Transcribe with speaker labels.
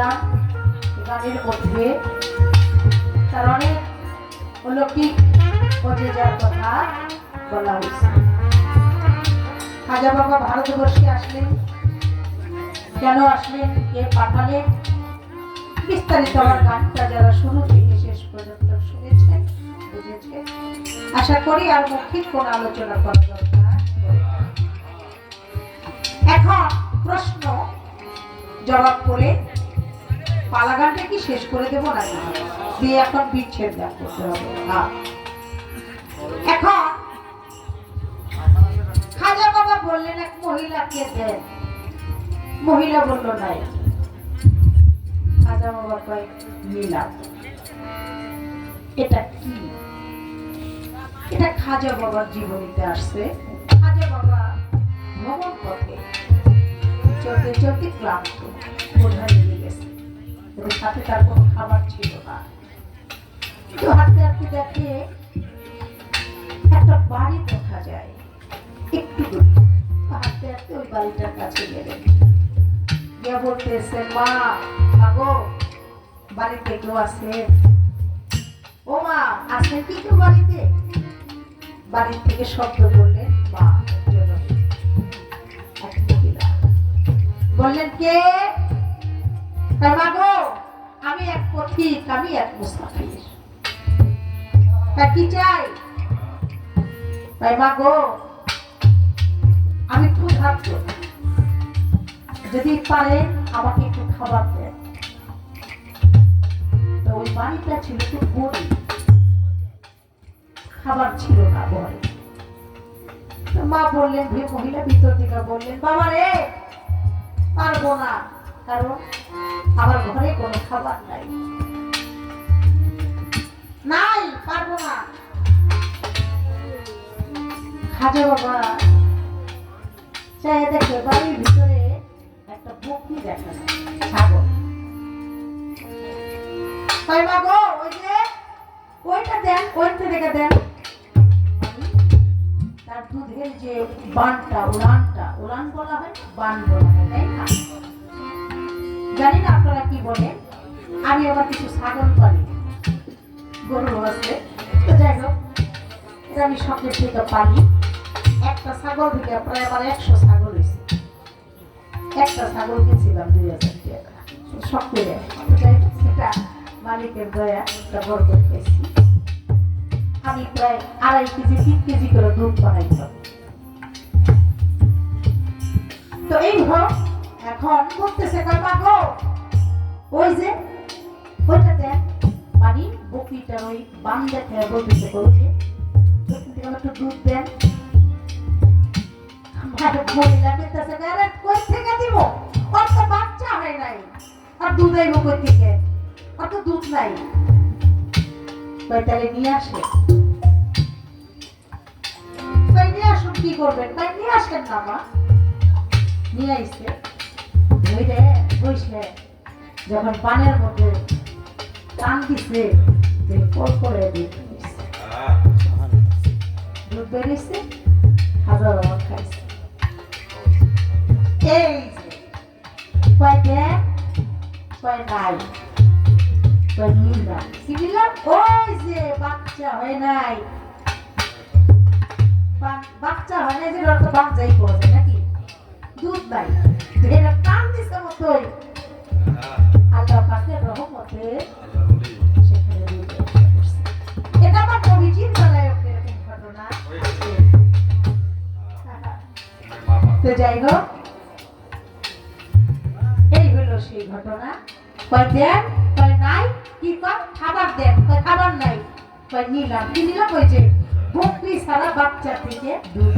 Speaker 1: করলাম গানের মধ্যে তার অনেক অলৌকিক যার কথা বলা হয়েছে। খাজা বাবা ভারতবর্ষে আসলেন, কেন আসলেন, কে পাঠালেন? বিস্তারিত আমার গানটা যারা শুরু থেকে শেষ পর্যন্ত শুনেছেন, বুঝেছেন। আশা করি আর মৌখিক কোন আলোচনা করা দরকার। এখন প্রশ্ন জবাব করে পালা গানটা কি শেষ করে দেবো না? দিয়ে এখন বিচ্ছেদ গান করতে হবে। এখন খাজা বাবা বললেন, এক মহিলাকে দেন। মহিলা বলল, নাই। খাজা বাবা কয় নিলাম এটা কি? এটা খাজা বাবার জীবনীতে আসছে। খাজা বাবা ভ্রমণ পথে চলতে চলতে ক্লান্ত। ওদের সাথে তার কোনো খাবার ছিল না। তো হাঁটতে হাঁটতে দেখে একটা বাড়ি দেখা যায়। একটু হাঁটতে হাঁটতে ওই বাড়িটার কাছে গেলেন। গিয়ে বলতেছে, মা মাগো বাড়িতে কেউ আছে? ও মা আছেন কি কেউ বাড়িতে? বাড়ির থেকে শব্দ করলেন, মা বললেন, কে? আমি এক পথিক আমি এক তা কি চাই? আমি যদি পারেন আমাকে একটু খাবার দেন। তো ওই বাড়িটা ছিল একটু গরিব। খাবার ছিল না তো মা বললেন মহিলা, ভিতর থেকে বললেন বাবা রে পারব না। কারণ আমার ঘরে কোনো খাবার নাই। নাই, পারব না। খাজা বাবা চাই দেখে বাড়ির ভিতরে একটা বকরি দেখা যায়, ছাগল। তাই মা গো, ওই যে, ওইটা দেন, ওইটা দেখে দেন। তার দুধের যে বানটা উড়ানটা উড়ান বলা হয়, বান বলা হয়, তাই না? জানি না আপনারা কি বলেন। আমি আবার কিছু ছাগল পালি। গরু আছে। যাই হোক আমি শখের থেকে পালি। একটা ছাগল থেকে প্রায় আমার একশো ছাগল হয়েছে। একটা ছাগল কিনছিলাম দুই হাজার করে হোক, সেটা মালিকের দয়া একটা বড় করে পেয়েছি। আমি প্রায় আড়াই কেজি তিন কেজি করে দুধ বানাইতাম। তো এই হোক এখন করতেছে কয় মা গো ওই যে, ওইটা দেন মানে বকরিটা ওই বান দেখে বলতেছে আমার একটু দুধ দেন। মহিলা পেতেছে আরে কই থেকে দিব? ওর তো বাচ্চা হয় নাই। আর দুধ আইব কই থেকে? ওর তো দুধ নাই। কই তাহলে নিয়ে আসে? কই নিয়ে আসুন কি করবেন? কই নিয়ে আসেন না, মা? নিয়ে আইসে ওই রে বসে যখন পানের মধ্যে টান দিছে, যে কল করে দুধ। দুধ বেরিয়েছে, হাজার খাইছে। এই যে কয় নাই কয় নিলাম কি দিলাম ওই যে, বাচ্চা হয় নাই। বাচ্চা হয় নাই যে বাচ্চাই পড়ে নাকি? দুধ নাই মতোই আল্লাহ পাকের রহমতে। এটা আমার তো যাই হোক, এই সেই ঘটনা। কয় নাই, কি কয় খাবার দেন, কয় খাবার নাই, কয় নিলাম। কি নিলাম ওই যে বকরি সারা বাচ্চা থেকে দুধ